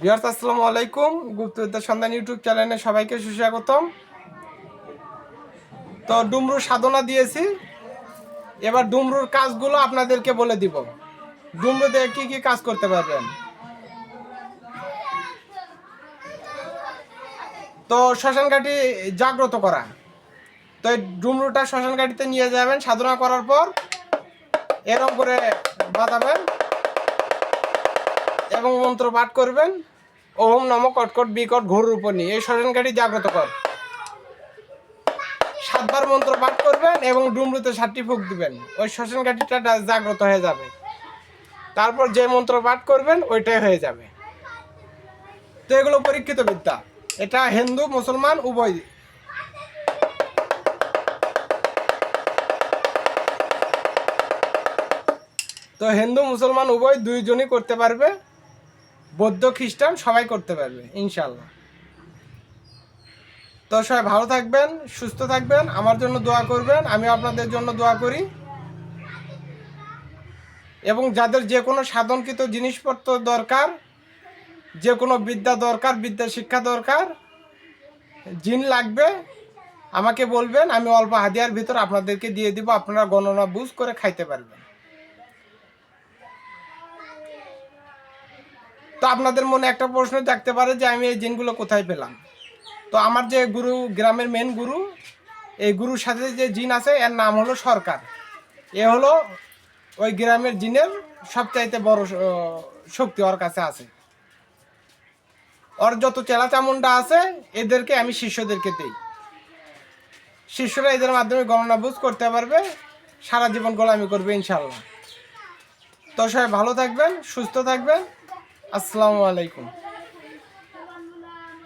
বিহার আসসালামু আলাইকুম। গুপ্তবিদ্যা সন্ধান ইউটিউব চ্যানেলে সবাইকে সুস্বাগতম। তো ডুমরুর সাধনা দিয়েছি। এবার ডুমরুর কাজগুলো আপনাদেরকে বলে দিব। ডুমরুতে কি কি কাজ করতে পারবেন? তো শ্মশান ঘাটি জাগ্রত করা। তো এই ডুমরুটা শ্মশান ঘাটিতে নিয়ে যাবেন, সাধনা করার পর এরকম করে বাঁধাবেন। এবং মন্ত্র পাঠ করবেন। ওম নম কটকট বিকট ঘোর রূপনী এই শ্মশানকারী জাগ্রত কর। সাতবার মন্ত্র পাঠ করবেন এবং ডুমরুতে সাতটি ফুক দিবেন। ওই শ্মশানকাঠিটা জাগ্রত হয়ে যাবে। তারপর যে মন্ত্র পাঠ করবেন, ওইটাই হয়ে যাবে। তো এগুলো পরীক্ষিত বিদ্যা। এটা হিন্দু, মুসলমান, উভয়। তো হিন্দু, মুসলমান, উভয় দুইজনই করতে পারবে। বৌদ্ধ খ্রিস্টান সবাই করতে পারবে ইনশাল্লাহ তো সবাই ভালো থাকবেন, সুস্থ থাকবেন, আমার জন্য দোয়া করবেন আমি আপনাদের জন্য দোয়া করি। এবং যাদের যে কোনো সাধনকৃত জিনিসপত্র দরকার, যে কোনো বিদ্যা দরকার, বিদ্যা শিক্ষা দরকার, জিন লাগবে, আমাকে বলবেন, আমি অল্প হাদিয়ার ভিতর আপনাদেরকে দিয়ে দিব, আপনারা গণনা বুঝ করে খাইতে পারবেন। তো আপনাদের মনে একটা প্রশ্ন থাকতে পারে যে আমি এই জিনগুলো কোথায় পেলাম? তো আমার যে গুরু, গ্রামের মেন গুরু, এই গুরুর সাথে যে জিন আছে, এর নাম হলো সরকার। এ হলো ওই গ্রামের জিনের সবচাইতে বড় শক্তি ওর কাছে আছে। ওর যত চেলা চামুন্ডা আছে, এদেরকে আমি শিষ্যদেরকে দিই। শিষ্যরা এদের মাধ্যমে গণনা বুঝ করতে পারবে, সারা জীবন গোলামি করবে ইনশাল্লাহ তো সবাই ভালো থাকবেন, সুস্থ থাকবেন। আসসালামু আলাইকুম।